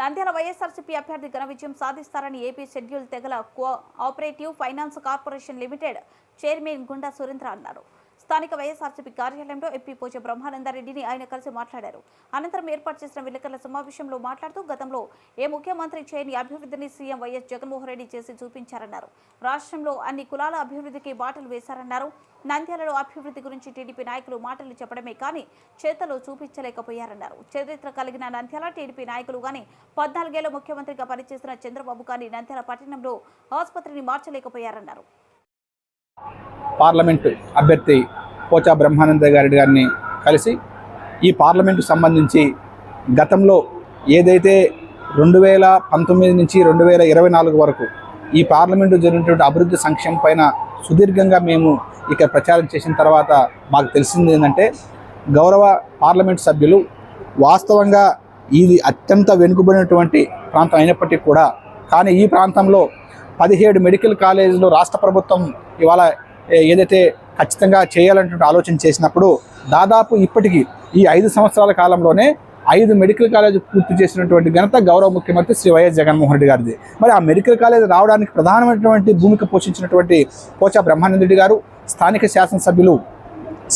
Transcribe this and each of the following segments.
నంద్యాల వైఎస్ఆర్సీపీ అభ్యర్థి ఘన విజయం సాధిస్తారని ఏపీ షెడ్యూల్ తెగల cooperative finance corporation limited chairman Gunda Surendra అన్నారు. స్థానిక వైఎస్ఆర్సీపీ కార్యాలయంలో ఎంపీ పోచ బ్రహ్మానందారెడ్డిని ఆయన కలిసి మాట్లాడారు. అనంతరం ఏర్పాటు చేసిన విలేకరుల సమావేశంలో మాట్లాడుతూ గతంలో ఏ ముఖ్యమంత్రి చేయని అభివృద్ధిని సీఎం వైఎస్ జగన్మోహన్ రెడ్డి చేసి చూపించారన్నారు. రాష్ట్రంలో అన్ని కులాల అభివృద్ధికి బాటలు వేశారన్నారు. నంద్యాలలో అభివృద్ధి గురించి టీడీపీ నాయకులు మాటలు చెప్పడమే కానీ చేతలు చూపించలేకపోయారన్నారు. చరిత్ర కలిగిన నంద్యాల టీడీపీ నాయకులు కానీ పద్నాలుగేళ్ళ ముఖ్యమంత్రిగా పనిచేసిన చంద్రబాబు కానీ నంద్యాల పట్టణంలో ఆసుపత్రిని మార్చలేకపోయారన్నారు. పార్లమెంటు అభ్యర్థి పోచా బ్రహ్మానంద గారి గారిని కలిసి ఈ పార్లమెంటు సంబంధించి గతంలో ఏదైతే రెండు వేల పంతొమ్మిది నుంచి రెండు వేల ఇరవై నాలుగు వరకు ఈ పార్లమెంటు జరిగినటువంటి అభివృద్ధి సంక్షేమం పైన సుదీర్ఘంగా మేము ఇక్కడ ప్రచారం చేసిన తర్వాత మాకు తెలిసింది ఏంటంటే గౌరవ పార్లమెంట్ సభ్యులు వాస్తవంగా ఇది అత్యంత వెనుకబడినటువంటి ప్రాంతం అయినప్పటికీ కూడా కానీ ఈ ప్రాంతంలో పదిహేడు మెడికల్ కాలేజీలు రాష్ట్ర ప్రభుత్వం ఇవాళ ఏదైతే ఖచ్చితంగా చేయాలనేటువంటి ఆలోచన చేసినప్పుడు దాదాపు ఇప్పటికీ ఈ ఐదు సంవత్సరాల కాలంలోనే ఐదు మెడికల్ కాలేజ్ పూర్తి చేసినటువంటి ఘనత గౌరవ ముఖ్యమంత్రి శ్రీ వైఎస్ జగన్మోహన్ రెడ్డి గారిది. మరి ఆ మెడికల్ కాలేజ్ రావడానికి ప్రధానమైనటువంటి భూమిక పోషించినటువంటి పోచా బ్రహ్మానంద రెడ్డి గారు స్థానిక శాసనసభ్యులు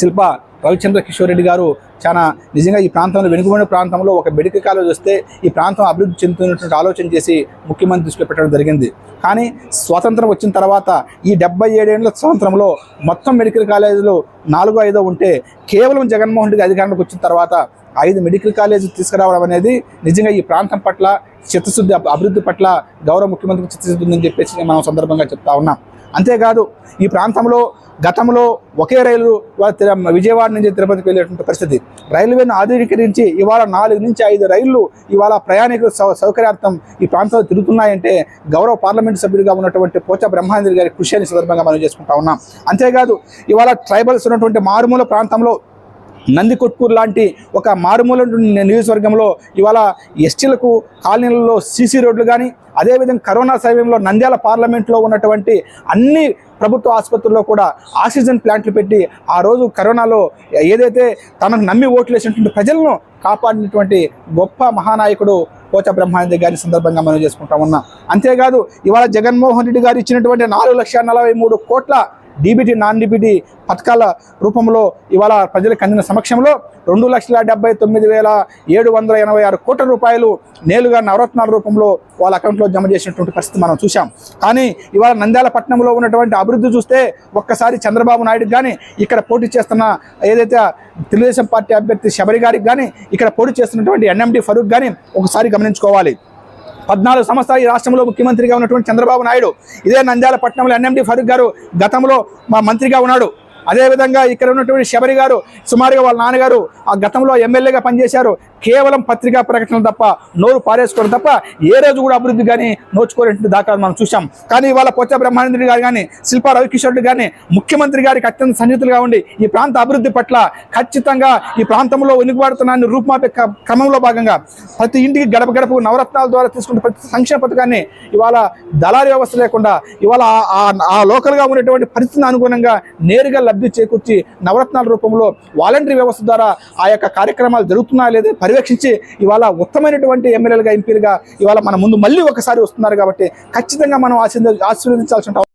శిల్ప రవిచంద్ర కిషోర్ రెడ్డి గారు చాలా నిజంగా ఈ ప్రాంతంలో వెనుకబడిన ప్రాంతంలో ఒక మెడికల్ కాలేజ్ వస్తే ఈ ప్రాంతం అభివృద్ధి చెందుతున్నటువంటి ఆలోచన చేసి ముఖ్యమంత్రి దృష్టిలో పెట్టడం జరిగింది. కానీ స్వాతంత్రం వచ్చిన తర్వాత ఈ డెబ్బై ఏడేళ్ళ స్వాతంత్రంలో మొత్తం మెడికల్ కాలేజీలు నాలుగో ఐదో ఉంటే కేవలం జగన్మోహన్ రెడ్డి అధికారంలోకి వచ్చిన తర్వాత ఐదు మెడికల్ కాలేజ్ తీసుకురావడం అనేది నిజంగా ఈ ప్రాంతం పట్ల చిత్తశుద్ధి అభివృద్ధి పట్ల గౌరవ ముఖ్యమంత్రికి చిత్తశుద్ధి ఉందని చెప్పేసి మనం సందర్భంగా చెప్తా ఉన్నాం. అంతేకాదు ఈ ప్రాంతంలో గతంలో ఒకే రైలు విజయవాడ నుంచి తిరుపతికి వెళ్ళేటువంటి పరిస్థితి. రైల్వేను ఆధునీకరించి ఇవాళ నాలుగు నుంచి ఐదు రైళ్ళు ఇవాళ ప్రయాణికుల సౌ సౌకర్యార్థం ఈ ప్రాంతంలో తిరుగుతున్నాయంటే గౌరవ పార్లమెంట్ సభ్యుడిగా ఉన్నటువంటి పోచ బ్రహ్మాంద్రి గారి కృషి అనే సందర్భంగా మనం చేసుకుంటా ఉన్నాం. అంతేకాదు ఇవాళ ట్రైబల్స్ ఉన్నటువంటి మారుమూల ప్రాంతంలో నందికొట్కూరు లాంటి ఒక మారుమూల నియోజకవర్గంలో ఇవాళ ఎస్టీలకు కాలనీలలో సీసీ రోడ్లు కానీ అదేవిధంగా కరోనా సమయంలో నంద్యాల పార్లమెంట్లో ఉన్నటువంటి అన్ని ప్రభుత్వ ఆసుపత్రుల్లో కూడా ఆక్సిజన్ ప్లాంట్లు పెట్టి ఆ రోజు కరోనాలో ఏదైతే తనకు నమ్మి ఓట్లు వేసినటువంటి ప్రజలను కాపాడినటువంటి గొప్ప మహానాయకుడు పోచ బ్రహ్మానంద గారి సందర్భంగా మనం చేసుకుంటా ఉన్నాం. అంతేకాదు ఇవాళ జగన్మోహన్ రెడ్డి గారు ఇచ్చినటువంటి నాలుగు లక్షల నలభై మూడు కోట్ల డీబీటీ నాన్ డీబీటీ పథకాల రూపంలో ఇవాళ ప్రజలకు అందిన సమక్షంలో రెండు లక్షల డెబ్బై తొమ్మిది వేల ఏడు వందల ఎనభై ఆరు కోట్ల రూపాయలు నేలుగా నవరత్నాల రూపంలో వాళ్ళ అకౌంట్లో జమ చేసినటువంటి పరిస్థితి మనం చూసాం కానీ ఇవాళ నంద్యాల పట్టణంలో ఉన్నటువంటి అభివృద్ధి చూస్తే ఒక్కసారి చంద్రబాబు నాయుడుకి కానీ ఇక్కడ పోటీ చేస్తున్న ఏదైతే తెలుగుదేశం పార్టీ అభ్యర్థి శబరి గారికి కానీ ఇక్కడ పోటీ చేస్తున్నటువంటి ఎన్ఎండి ఫరూక్ కానీ ఒకసారి గమనించుకోవాలి. పద్నాలుగు సంవత్సరాలు ఈ రాష్ట్రంలో ముఖ్యమంత్రిగా ఉన్నటువంటి చంద్రబాబు నాయుడు. ఇదే నంద్యాల పట్టణంలో ఎన్ఎండి ఫరూక్ గారు గతంలో మా మంత్రిగా ఉన్నాడు. అదేవిధంగా ఇక్కడ ఉన్నటువంటి శబరి గారు సుమారుగా వాళ్ళ నాన్నగారు ఆ గతంలో ఎమ్మెల్యేగా పనిచేశారు. కేవలం పత్రికా ప్రకటనలు తప్ప నోరు పారేసుకోవడం తప్ప ఏ రోజు కూడా అభివృద్ధి కానీ నోచుకోలేటువంటి దాఖలాలు మనం చూసాం కానీ ఇవాళ పొచ్చ బ్రహ్మానంద గారు కానీ శిల్పా రవికిషోర్డు కానీ ముఖ్యమంత్రి గారికి అత్యంత సన్నిహితులుగా ఉండి ఈ ప్రాంత అభివృద్ధి పట్ల ఖచ్చితంగా ఈ ప్రాంతంలో వెనుకబాడుతున్నాన్ని రూపుమాపే క్రమంలో భాగంగా ప్రతి ఇంటికి గడప గడపకు నవరత్నాల ద్వారా తీసుకున్న ప్రతి సంక్షేమ పథకాన్ని ఇవాళ దళారీ వ్యవస్థ లేకుండా ఇవాళ ఆ- ఆ లోకల్గా ఉన్నటువంటి పరిస్థితిని అనుగుణంగా నేరుగా లబ్ధి చేకూర్చి నవరత్నాల రూపంలో వాలంటరీ వ్యవస్థ ద్వారా ఆ యొక్క కార్యక్రమాలు జరుగుతున్నాయా లేదా పర్యవేక్షించి ఇవాళ ఉత్తమైనటువంటి ఎమ్మెల్యేలుగా ఎంపీలుగా ఇవాళ మన ముందు మళ్ళీ ఒకసారి వస్తున్నారు కాబట్టి ఖచ్చితంగా మనం ఆశీర్వ ఆశీర్వదించాల్సిన